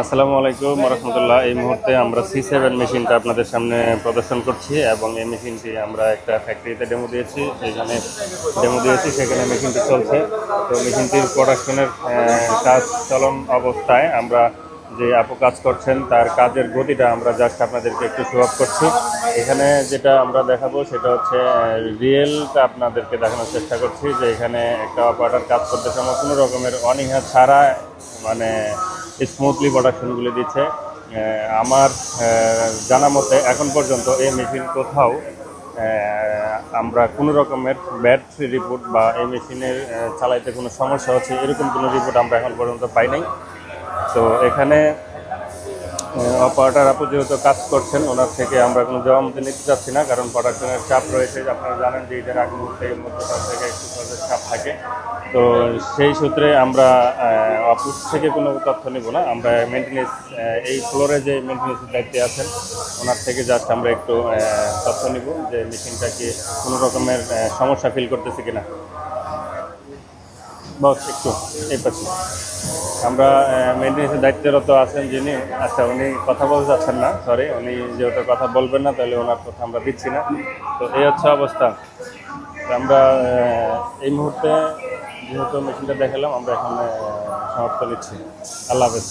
আসসালামু আলাইকুম রহমতুল্লাহ এই মুহূর্তে আমরা সি সেভেন মেশিনটা আপনাদের সামনে প্রদর্শন করছি এবং এই মেশিনটি আমরা একটা ফ্যাক্টরিতে ডেমো দিয়েছি সেখানে ডেমো দিয়েছি, সেখানে মেশিনটি চলছে। তো মেশিনটির প্রোডাকশনের কাজ চলন অবস্থায় আমরা যে আপু কাজ করছেন, তার কাজের গতিটা আমরা জাস্ট আপনাদেরকে একটু অফ করছি। এখানে যেটা আমরা দেখাবো, সেটা হচ্ছে রিয়েলটা আপনাদেরকে দেখানোর চেষ্টা করছি যে এখানে একটা অপারেটার কাজ করতে সময় কোনো রকমের অনীহা ছাড়া মানে স্মুথলি প্রোডাকশনগুলি দিচ্ছে। আমার জানা মতে এখন পর্যন্ত এই মেশিন কোথাও আমরা কোনো রকমের ব্যাড রিপোর্ট বা এই মেশিনের চালাইতে কোনো সমস্যা হচ্ছে এরকম কোনো রিপোর্ট আমরা এখন পর্যন্ত পাই নাই। তো এখানে অপারেটার আপু যেহেতু কাজ করছেন, ওনার থেকে আমরা কোনো জবাবদি নিতে চাচ্ছি না, কারণ প্রোডাকশনের চাপ রয়েছে। আপনারা জানেন যে ঈদের আগ মুহূর্তে মধ্যখান থেকে একটু চাপ থাকে। তো সেই সূত্রে আমরা অফিস থেকে কোনো তথ্য নিব না। আমরা মেনটেন্যান্স এই ফ্লোরে যে মেনটেন্যান্সের দায়িত্বে আছেন, ওনার থেকে জাস্ট আমরা একটু তথ্য নিব যে মেশিনটা কি কোনো রকমের সমস্যা ফিল করতেছে কিনা। বস, একটু এই পাশে। আমরা মেনটেন্যান্সের দায়িত্বরত আছেন যিনি। আচ্ছা উনি কথা বলতে চাচ্ছেন না সরি উনি যেহেতু কথা বলবেন না, তাহলে ওনার কথা আমরা দিচ্ছি না। তো এই হচ্ছে অবস্থা। আমরা এই মুহূর্তে যেহেতু মেশিনটা দেখালাম আমরা এখানে সমাপ্ত নিচ্ছি। আল্লাহ হাফেজ।